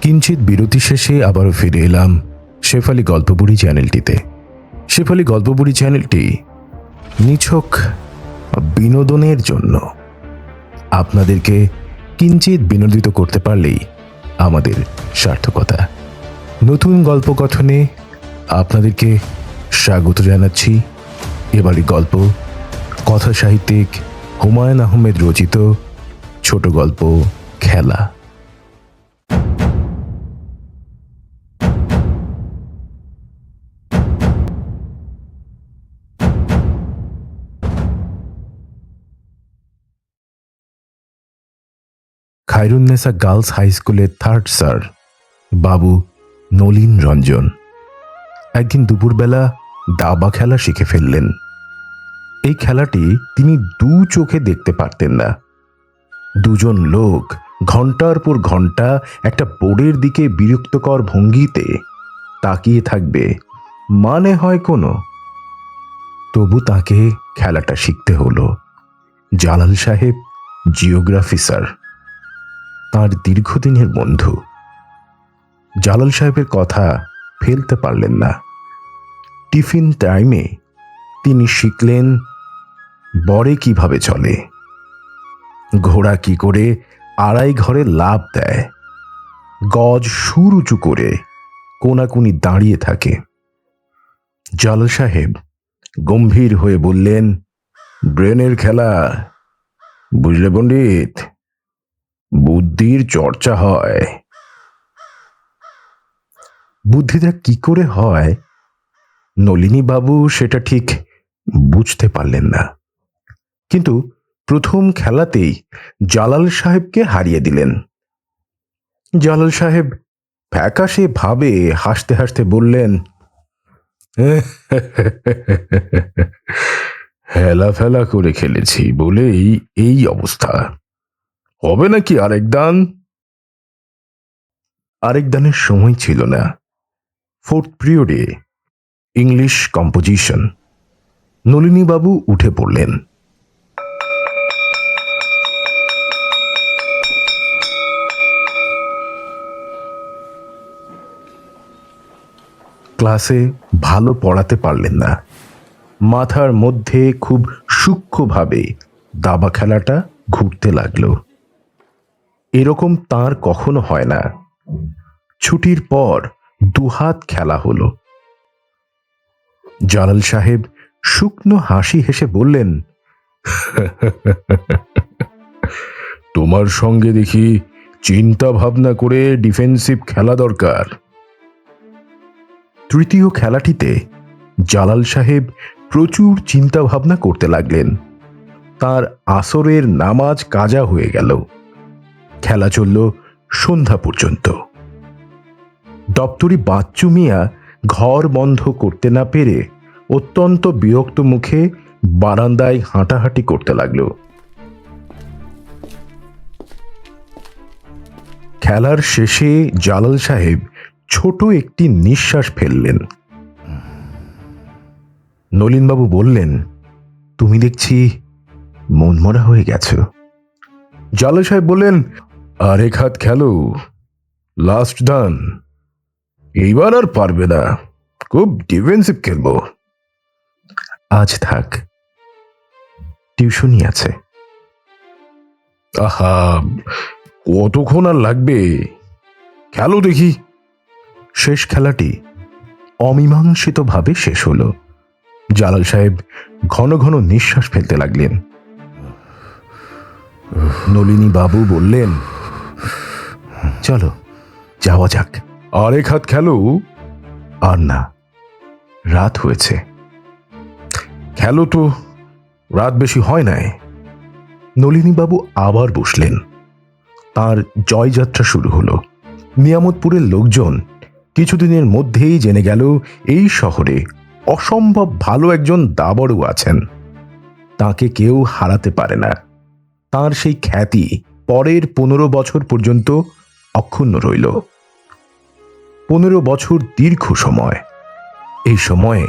কিঞ্চিত বিরতি শেষে আবারও ফিরে এলাম শেফালি গল্পবুড়ি চ্যানেলটিতে। শেফালি গল্পবুড়ি চ্যানেলটি নিছক বিনোদনের জন্য। আপনাদেরকে কিঞ্চিত বিনোদিত করতে পারলেই আমাদের সার্থকতা। নতুন গল্প গঠনে আপনাদেরকে স্বাগত জানাচ্ছি। এবারই গল্প কথা সাহিত্যিক হুমায়ুন আহমেদ রচিত ছোট গল্প খেলা। খায়রুন্নেসা গার্লস হাই স্কুলের থার্ড স্যার, বাবু নলিন রঞ্জন। একদিন দুপুরবেলা দাবা খেলা শিখে ফেললেন। এই খেলাটি তিনি দু চোখে দেখতে পারতেন না। দুজন লোক ঘণ্টার পর ঘণ্টা একটা বোর্ডের দিকে বিরক্তকর ভঙ্গিতে তাকিয়ে থাকবে মানে হয় কোনো। তবু তাকে খেলাটা শিখতে হলো। জালাল সাহেব, জিওগ্রাফি স্যার। তার দীর্ঘদিনের বন্ধু। জালাল সাহেবের কথা ফেলতে পারলেন না। টিফিন টাইমে তিনি শিখলেন, বরে কীভাবে চলে। ঘোড়া কি করে আড়াই ঘরে লাভ দেয়। গজ সুর উঁচু করে কোনাকুনি দাঁড়িয়ে থাকে। জালাল সাহেব গম্ভীর হয়ে বললেন, ব্রেনের খেলা, বুঝলে পণ্ডিত? বুদ্ধির চর্চা হয়। বুদ্ধিটা কি করে হয়? নলিনী বাবু সেটা ঠিক বুঝতে পারলেন না। কিন্তু প্রথম খেলাতেই জালাল সাহেবকে হারিয়ে দিলেন। জালাল সাহেব ফ্যাকাশে ভাবে হাসতে হাসতে বললেন হেলা ফেলা করে খেলেছি বলেই এই অবস্থা। হবে নাকি আরেক দান? আরেক দানের সময় ছিল না। ফোর্থ পিরিয়ডে ইংলিশ কম্পোজিশন। নলিনীবাবু উঠে পড়লেন। ক্লাসে ভালো পড়াতে পারলেন না। মাথার মধ্যে খুব সূক্ষ্মভাবে দাবা খেলাটা ঘুরতে লাগল। এরকম তার কখনো হয় না। ছুটির পর দুহাত খেলা হলো। জালাল সাহেব শুকনো হাসি হেসে বললেন, তোমার সঙ্গে দেখি চিন্তা ভাবনা করে ডিফেন্সিভ খেলা দরকার। তৃতীয় খেলাটিতে জালাল সাহেব প্রচুর চিন্তা ভাবনা করতে লাগলেন। তার আসরের নামাজ কাজা হয়ে গেল। খেলা চলল সন্ধ্যা পর্যন্ত। দপ্তরি বাচ্চু মিয়া ঘর বন্ধ করতে না পেরে অত্যন্ত বিরক্ত মুখে বারান্দায় হাঁটাহাঁটি করতে লাগল। খেলার শেষে জালাল সাহেব ছোট একটি নিঃশ্বাস ফেললেন। নলিনবাবু বললেন, তুমি দেখছি মনমরা হয়ে গেছ। জালাল সাহেব বললেন আরেক হাত খেলো। লাস্ট ডান এইবার আর পারবে না। খুব ডিফেন্সিভ খেলব। আজ থাক। টিউশনই আছে। আহা কতক্ষণ আর লাগবে? খেলো দেখি। শেষ খেলাটি অমীমাংসিতভাবে শেষ হলো। জালাল সাহেব ঘন ঘন নিঃশ্বাস ফেলতে লাগলেন। নলিনী বাবু বললেন চলো যাওয়া যাক। আরেক হাত খেলো। আর না রাত হয়েছে। খেলো তো রাত বেশি হয় নাই। নলিনীবাবু আবার বসলেন। তার জয়যাত্রা শুরু হলো। নিয়ামতপুরের লোকজন কিছুদিনের মধ্যেই জেনে গেল এই শহরে অসম্ভব ভালো একজন দাবড়ু আছেন। তাকে কেউ হারাতে পারে না। তার সেই খ্যাতি পরের পনেরো বছর পর্যন্ত অক্ষুণ্ণ রইল। পনেরো বছর দীর্ঘ সময়। এই সময়ে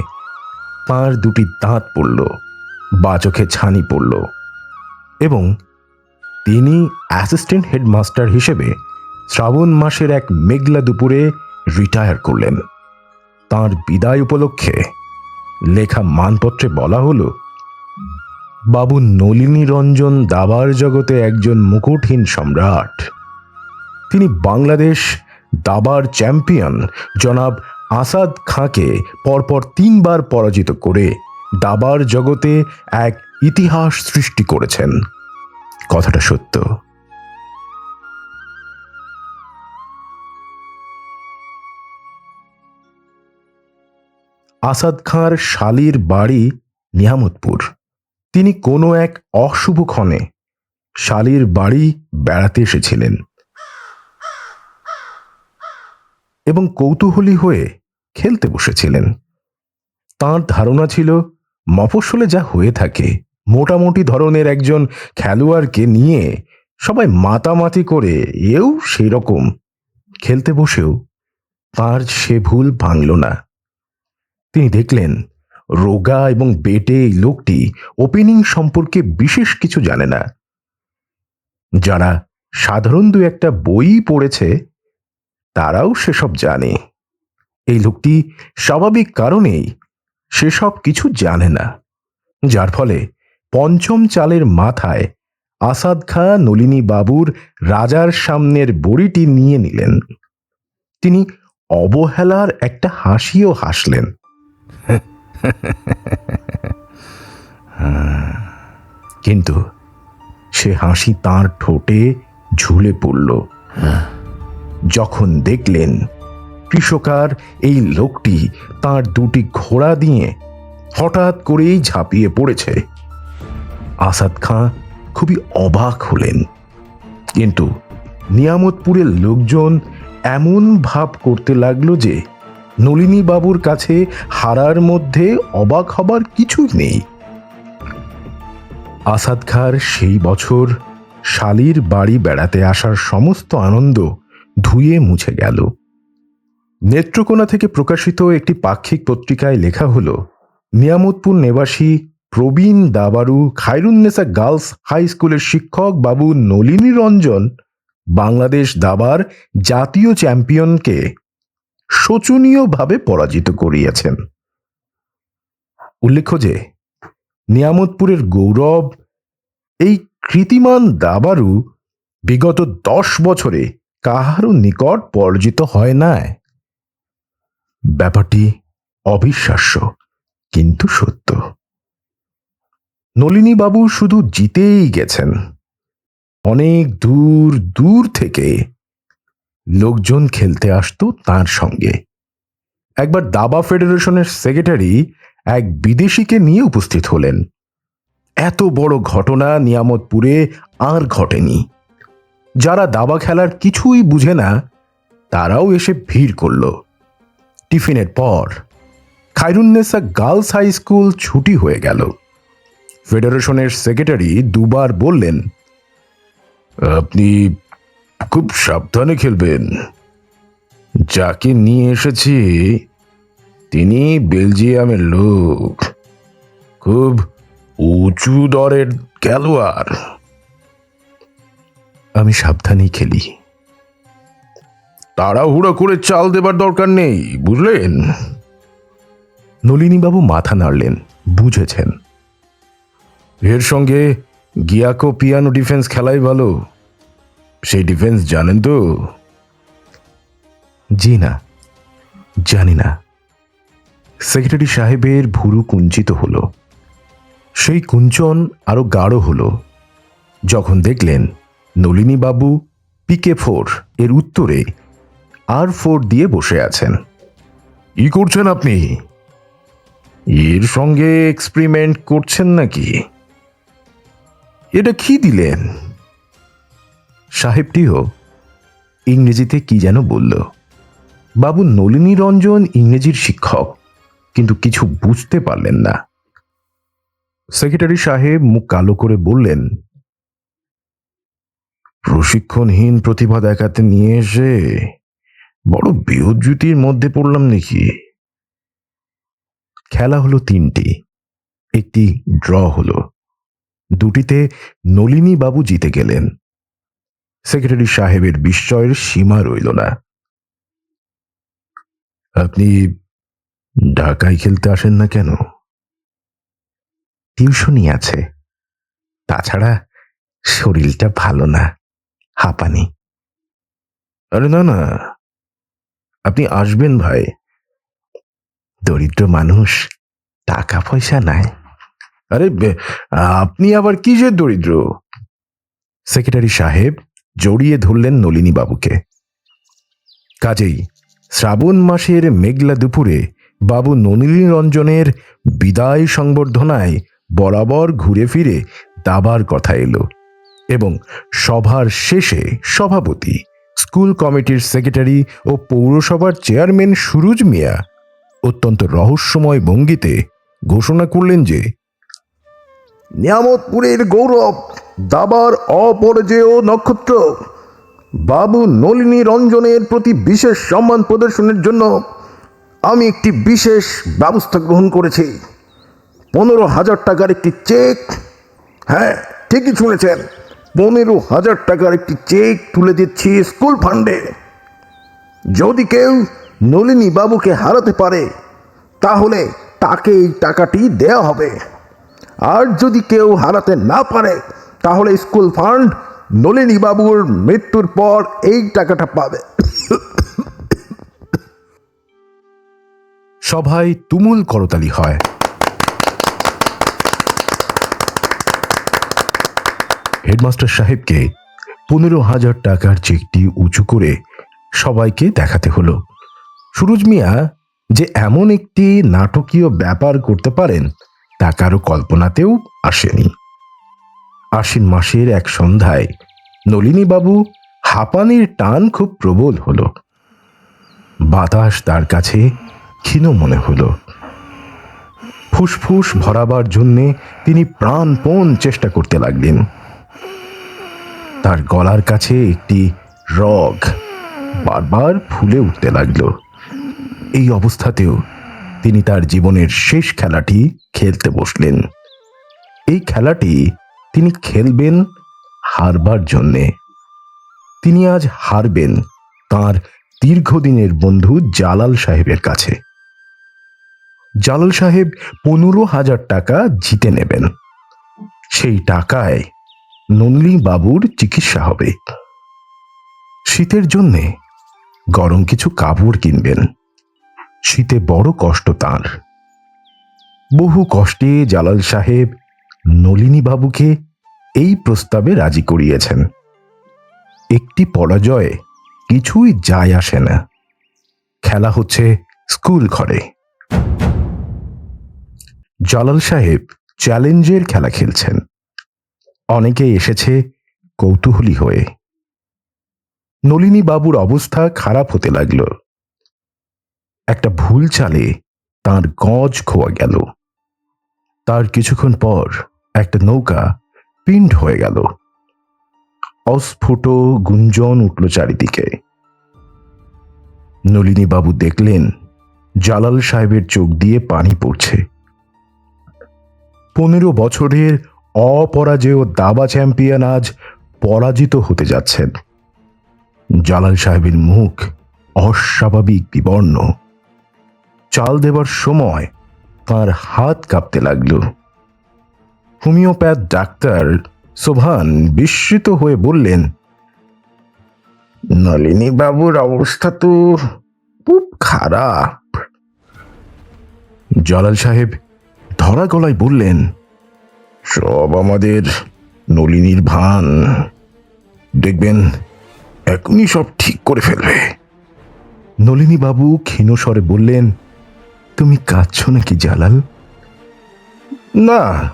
তার দুটি দাঁত পড়ল, বা চোখে ছানি পড়ল, এবং তিনি অ্যাসিস্ট্যান্ট হেডমাস্টার হিসেবে শ্রাবণ মাসের এক মেঘলা দুপুরে রিটায়ার করলেন। তার বিদায় উপলক্ষে লেখা মানপত্রে বলা হলো, বাবু নলিনী রঞ্জন দাবার জগতে একজন মুকুটহীন সম্রাট। তিনি বাংলাদেশ দাবার চ্যাম্পিয়ন জনাব আসাদ খাঁকে পরপর তিনবার পরাজিত করে দাবার জগতে এক ইতিহাস সৃষ্টি করেছেন। কথাটা সত্য। আসাদ খাঁর শালির বাড়ি নিয়ামতপুর। তিনি কোনো এক অশুভ ক্ষণে শালির বাড়ি বেড়াতে এসেছিলেন। এবং কৌতূহলী হয়ে খেলতে বসেছিলেন। তার ধারণা ছিল, মফস্বলে যা হয়ে থাকে, মোটামুটি ধরনের একজন খেলোয়াড়কে নিয়ে সবাই মাতামাতি করে এও সেই রকম খেলতে বসেও তার সে ভুল ভাঙল না। তিনি দেখলেন, রোগা এবং বেটে এই লোকটি ওপেনিং সম্পর্কে বিশেষ কিছু জানে না। যারা সাধারণ দু একটা বই পড়েছে তারাও সেসব জানে। এই লোকটি স্বাভাবিক কারণেই সেসব কিছু জানে না, যার ফলে পঞ্চম চালের মাথায় আসাদ খা নলিনী বাবুর রাজার সামনের বড়িটি নিয়ে নিলেন। তিনি অবহেলার একটা হাসিও হাসলেন। কিন্তু সে হাসি তার ঠোঁটে ঝুলে পড়ল। যখন দেখলেন, কৃষকার এই লোকটি তার দুটি ঘোড়া দিয়ে হঠাৎ করেই ঝাঁপিয়ে পড়েছে। আসাদ খাঁ খুবই অবাক হলেন। কিন্তু নিয়ামতপুরের লোকজন এমন ভাব করতে লাগল যে নলিনী বাবুর কাছে হারার মধ্যে অবাক হবার কিছুই নেই। আসাদ খাঁর সেই বছর শালির বাড়ি বেড়াতে আসার সমস্ত আনন্দ ধুয়ে মুছে গেল। নেত্রকোনা থেকে প্রকাশিত একটি পাক্ষিক পত্রিকায় লেখা হল, নিয়ামতপুর নেবাসী প্রবীণ দাবারু খায়রুন্নেসা গার্লস হাই স্কুলের শিক্ষক বাবু নলিনী রঞ্জন বাংলাদেশ দাবার জাতীয় চ্যাম্পিয়নকে শোচনীয়ভাবে পরাজিত করিয়াছেন। উল্লেখ্য যে, নিয়ামতপুরের গৌরব এই কৃতিমান দাবারু বিগত দশ বছরে কাহারও নিকট পরাজিত হয় নাই। ব্যাপারটি অবিশ্বাস্য, কিন্তু সত্য। নলিনী বাবু শুধু জিতেই গেছেন। অনেক দূর দূর থেকে লোকজন খেলতে আসতো তার সঙ্গে। একবার দাবা ফেডারেশনের সেক্রেটারি এক বিদেশিকে নিয়ে উপস্থিত হলেন। এত বড় ঘটনা নিয়ামতপুরে আর ঘটেনি। যারা দাবা খেলার কিছুই বুঝে না, তারাও এসে ভিড় করল। টিফিনের পর খাইরুন্নেসা গার্লস হাই স্কুল ছুটি হয়ে গেল। ফেডারেশনের সেক্রেটারি দুবার বললেন, আপনি খুব সাবধানে খেলবেন। যাকে নিয়ে এসেছি, তিনি বেলজিয়ামের লোক। খুব উঁচু দরের খেলোয়াড়। আমি সাবধানেই খেলি। তাড়াহুড়ো করে চাল দেবার দরকার নেই বুঝলেন? নলিনীবাবু মাথা নাড়লেন বুঝেছেন। এর সঙ্গে গিয়াকো পিয়ানো ডিফেন্স খেলাই ভালো। সেই ডিফেন্স জানেন তো? জি না জানি না। সেক্রেটারি সাহেবের ভুরু কুঞ্চিত হলো। সেই কুঞ্চন আরও গাঢ় হলো। যখন দেখলেন নলিনীবাবু পিকে ফোর এর উত্তরে আর ফোর দিয়ে বসে আছেন। ই করছেন আপনি? এর সঙ্গে এক্সপেরিমেন্ট করছেন নাকি? এটা কি দিলেন? সাহেবটিও ইংরেজিতে কি যেন বলল। বাবু নলিনী রঞ্জন ইংরেজির শিক্ষক কিন্তু কিছু বুঝতে পারলেন না। সেক্রেটারি সাহেব মুখ কালো করে বললেন প্রশিক্ষণহীন প্রতিভা দেখাতে নিয়ে এসে বড় বিয়োজ্যুতির মধ্যে পড়লাম নাকি? খেলা হলো তিনটি। একটি ড্র হলো। দুটিতে নলিনী বাবু জিতে গেলেন। সেক্রেটারি সাহেবের বিস্ময়ের সীমা রইল না। আপনি ঢাকায় খেলতে আসেন না কেন? টিউশনই আছে। তাছাড়া শরীরটা ভালো না। হাঁপানি। আরে না না। আপনি আসবেন ভাই। দরিদ্র মানুষ টাকা পয়সা নাই। আরে আপনি আবার কি যে দরিদ্র? সেক্রেটারি সাহেব জড়িয়ে ধরলেন নলিনী বাবুকে। কাজেই শ্রাবণ মাসের মেঘলা দুপুরে বাবু নলিনী রঞ্জনের বিদায় সংবর্ধনায় বরাবর ঘুরে ফিরে দাবার কথা এলো। এবং সভার শেষে সভাপতি, স্কুল কমিটির সেক্রেটারি ও পৌরসভার চেয়ারম্যান সুরুজ মিয়া অত্যন্ত রহস্যময় ভঙ্গিতে ঘোষণা করলেন যে, নিয়ামতপুরের গৌরব, দাবার অপরাজেয় নক্ষত্র, বাবু নলিনী রঞ্জনের প্রতি বিশেষ সম্মান প্রদর্শনের জন্য আমি একটি বিশেষ ব্যবস্থা গ্রহণ করেছি। পনেরো হাজার টাকার একটি চেক। হ্যাঁ ঠিকই শুনেছেন। পনেরো হাজার টাকার একটি চেক তুলে দিচ্ছি স্কুল ফান্ডে। যদি কেউ নলিনী বাবুকে হারাতে পারে, তাহলে তাকে এই টাকাটি দেওয়া হবে। আর যদি কেউ হারাতে না পারে, তাহলে স্কুল ফান্ড নলিনী বাবুর মৃত্যুর পর এই টাকাটা পাবে। সভায় তুমুল করতালি হয়। হেডমাস্টার সাহেবকে পনেরো হাজার টাকার চেকটি উঁচু করে সবাইকে দেখাতে হলো। সুরুজ মিয়া যে এমন একটি নাটকীয় ব্যাপার করতে পারেন, তা কারও কল্পনাতেও আসেনি। আশ্বিন মাসের এক সন্ধ্যায় নলিনীবাবু হাঁপানির টান খুব প্রবল হলো। বাতাস তার কাছে ক্ষীণ মনে হলো। ফুসফুস ভরাবার জন্যে তিনি প্রাণপণ চেষ্টা করতে লাগলেন। তার গলার কাছে একটি রগ বারবার ফুলে উঠতে লাগল। এই অবস্থাতেও তিনি তার জীবনের শেষ খেলাটি খেলতে বসলেন। এই খেলাটি তিনি খেলবেন হারবার জন্যে। তিনি আজ হারবেন তার দীর্ঘদিনের বন্ধু জালাল সাহেবের কাছে। জালাল সাহেব পনেরো হাজার টাকা জিতে নেবেন। সেই টাকায় নন্দী বাবুর চিকিৎসা হবে। শীতের জন্যে গরম কিছু কাপড় কিনবেন। শীতে বড় কষ্ট তার। বহু কষ্টে জালাল সাহেব নলিনী বাবুকে এই প্রস্তাবে রাজি করিয়েছেন। একটি পরাজয়ে কিছুই যায় আসে না। খেলা হচ্ছে স্কুল ঘরে। জালাল সাহেব চ্যালেঞ্জের খেলা খেলছেন। অনেকে এসেছে কৌতূহলী হয়ে। নলিনী বাবুর অবস্থা খারাপ হতে লাগল। একটা ভুল চালে তার গজ খোয়া গেল। তার কিছুক্ষণ পর একটা নৌকা পিণ্ড হয়ে গেল। অস্ফুট গুঞ্জন উঠল চারিদিকে। নলিনী বাবু দেখলেন জালাল সাহেবের চোখ দিয়ে পানি পড়ছে। পনেরো বছরের অপরাজেয় দাবা চ্যাম্পিয়ন আজ পরাজিত হতে যাচ্ছেন। জালাল সাহেবের মুখ অস্বাভাবিক বিবর্ণ। চাল দেবার সময় তার হাত কাঁপতে লাগল। হোমিওপ্যাথ ডাক্তার সোভান বিস্মিত হয়ে বললেন, নলিনী বাবুর অবস্থা তো খুব খারাপ। জালাল সাহেব ধরা গলায় বললেন সব আমাদের নলিনীর ভান। দেখবেন এখনই সব ঠিক করে ফেলবে। নলিনী বাবু ক্ষীণ স্বরে বললেন তুমি কাঁদছ নাকি জালাল? না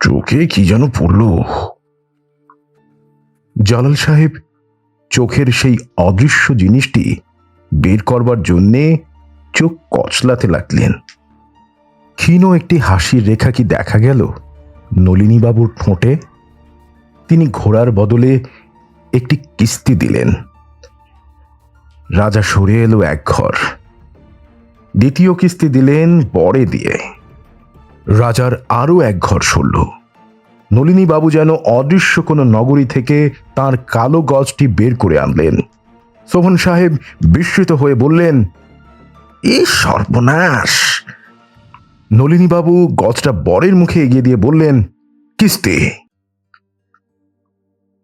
চোখে কি যেন পড়ল। জালাল সাহেব চোখের সেই অদৃশ্য জিনিসটি বের করবার জন্যে চোখ কচলাতে লাগলেন। ক্ষীণ একটি হাসির রেখা কি দেখা গেল? নলিনীবাবুর ঠোঁটে তিনি ঘোড়ার বদলে একটি কিস্তি দিলেন। রাজা সরে এলো এক ঘর। দ্বিতীয় কিস্তি দিলেন বড়ে দিয়ে। রাজার আরও এক ঘর সরল। নলিনীবাবু যেন অদৃশ্য কোনো নগরী থেকে তার কালো গজটি বের করে আনলেন। শোভন সাহেব বিস্মিত হয়ে বললেন, এ সর্বনাশ! নলিনী বাবু গজটা বরের মুখে এগিয়ে দিয়ে বললেন, কিস্তি।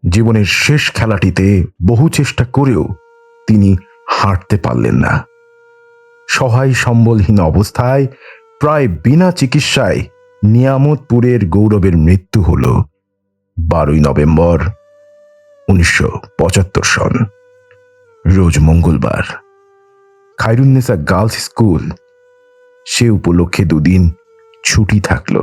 জীবনের শেষ খেলাটিতে বহু চেষ্টা করেও তিনি হাঁটতে পারলেন না। সহায় সম্বলহীন অবস্থায় প্রায় বিনা চিকিৎসায় নিয়ামতপুরের গৌরবের মৃত্যু হল বারোই নভেম্বর উনিশশো পঁচাত্তর সন। রোজ মঙ্গলবার। খায়রুন্নেসা গার্লস স্কুল সে উপলক্ষে দুদিন ছুটি থাকল।